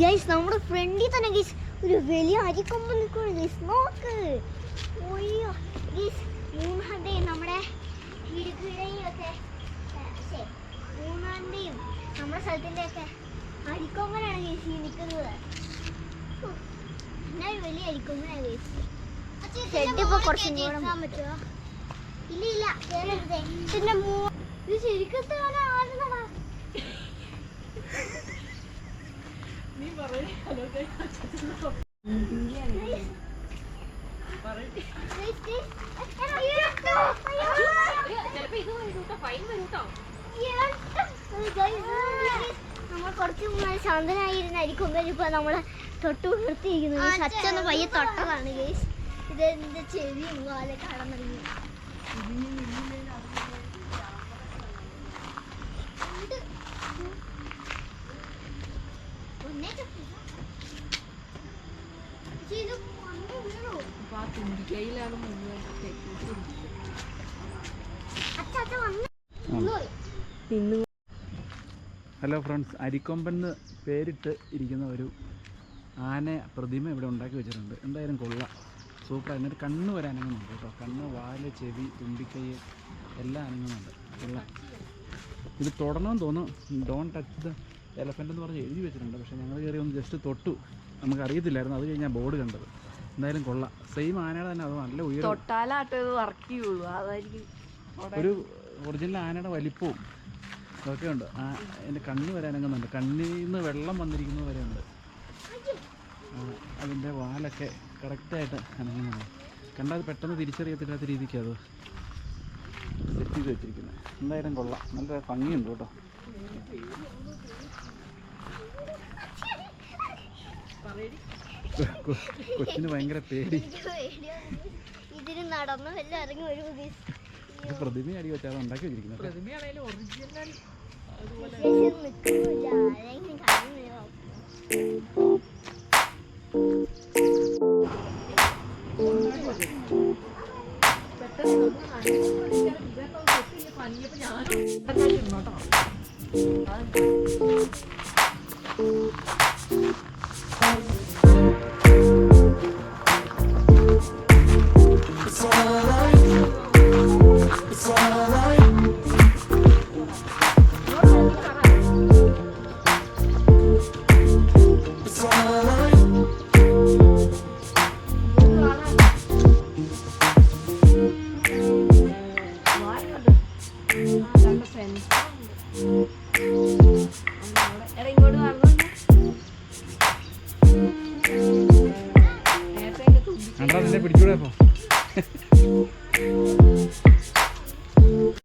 Guys നമ്മുടെ ഫ്രണ്ടിൽ തന്നെ ഗൈസ് ഒരു വലിയ അരിക്കൊമ്പ് നിൽക്കുകയാണ്. ഗൈസ് നോക്ക്. ഒയ്യോ ഗൈസ് മൂന്നാണ്ടേയും നമ്മുടെ ഇടുക്കിയുടെയും ഒക്കെ ശ്ശെ, മൂന്നാണ്ടേയും നമ്മുടെ സ്ഥലത്തിന്റെ ഒക്കെ അരിക്കൊമ്പനാണ് ഗൈസ് ഈ നിൽക്കുന്നത്. ഉഫ്, എന്നാ ഒരു വലിയ അരിക്കൊമ്പനാണ് ഗൈസ് ഷെഡ് ഇപ്പൊ കുറച്ചും കൂടെ പറ്റുമോ ഇല്ല ഇല്ല ഇതിന്റെ മൂ ഇത് ശരിക്കത്തെ ആരുന്നടാ നമ്മൾ കുറച്ച് മുന്നേ ശാന്തനായിരുന്ന അരിക്കൊമ്പൻ ഇപ്പൊ നമ്മളെ തൊട്ട് നിർത്തിയിരിക്കുന്നു സച്ചൊന്ന് പയ്യെ തൊട്ടതാണ് ഗേസ് ഇതെന്റെ ചെവിയും കാലൊക്കെ കടന്നിറങ്ങി ഇന്ന് ഹലോ ഫ്രണ്ട്സ് അരിക്കൊമ്പൻ എന്ന് പേരിട്ട് ഇരിക്കുന്ന ഒരു ആന പ്രതിമ ഇവിടെ ഉണ്ടാക്കി വെച്ചിട്ടുണ്ട്. എന്തായാലും കൊള്ള. സൂപ്പർ എന്നിട്ട് കണ്ണ് വരെ അനങ്ങുന്നുണ്ട് കേട്ടോ. കണ്ണ് വാൽ ചെവി തുമ്പിക്കൈ എല്ലാം അനങ്ങുന്നുണ്ട്. കൊള്ള. ഇത് തുടണമെന്ന് തോന്നുന്നു. ഡോൺ ടച്ച് ദ എലഫന്റ് എന്ന് പറഞ്ഞ് എഴുതി വെച്ചിട്ടുണ്ട്. പക്ഷേ ഞങ്ങൾ കയറി ഒന്ന് ജസ്റ്റ് തൊട്ടു. നമുക്ക് അറിയത്തില്ലായിരുന്നു അത് കഴിഞ്ഞാൽ ബോർഡ് കണ്ടത്. എന്തായാലും കൊള്ളാം. സെയിം ആനയുടെ തന്നെ അത് നല്ല ഉയരം. ഒരു ഒറിജിനൽ ആനയുടെ വലിപ്പവും ഇതൊക്കെ ഉണ്ട്. ആ എന്റെ കണ്ണ് വരാനങ്ങുന്നുണ്ട് കണ്ണിൽ നിന്ന് വെള്ളം വന്നിരിക്കുന്നത് വരെ ഉണ്ട്. അതിന്റെ വാലൊക്കെ കറക്റ്റായിട്ട് അനങ്ങുന്നുണ്ട്. കണ്ടാൽ പെട്ടെന്ന് തിരിച്ചറിയത്തില്ലാത്ത രീതിക്ക് അത് സെറ്റ് ചെയ്ത് വെച്ചിരിക്കുന്നത് എന്തായാലും കൊള്ളാം. നല്ല ഭംഗിയുണ്ട് കേട്ടോ. കൊച്ചിന് ഭയങ്കര പേടി. ഇതിന് നടന്നു വല്ല ഇറങ്ങി ഒരു ഇത് പ്രതിമ അടി വെച്ചാൽ ഉണ്ടാക്കി വെച്ചിരിക്കുന്നത്. പ്രതിമയാണേലും ഒറിജിനൽ നിൽക്കുന്നില്ല. കണ്ടാ നിന്നെ അപ്പോൾ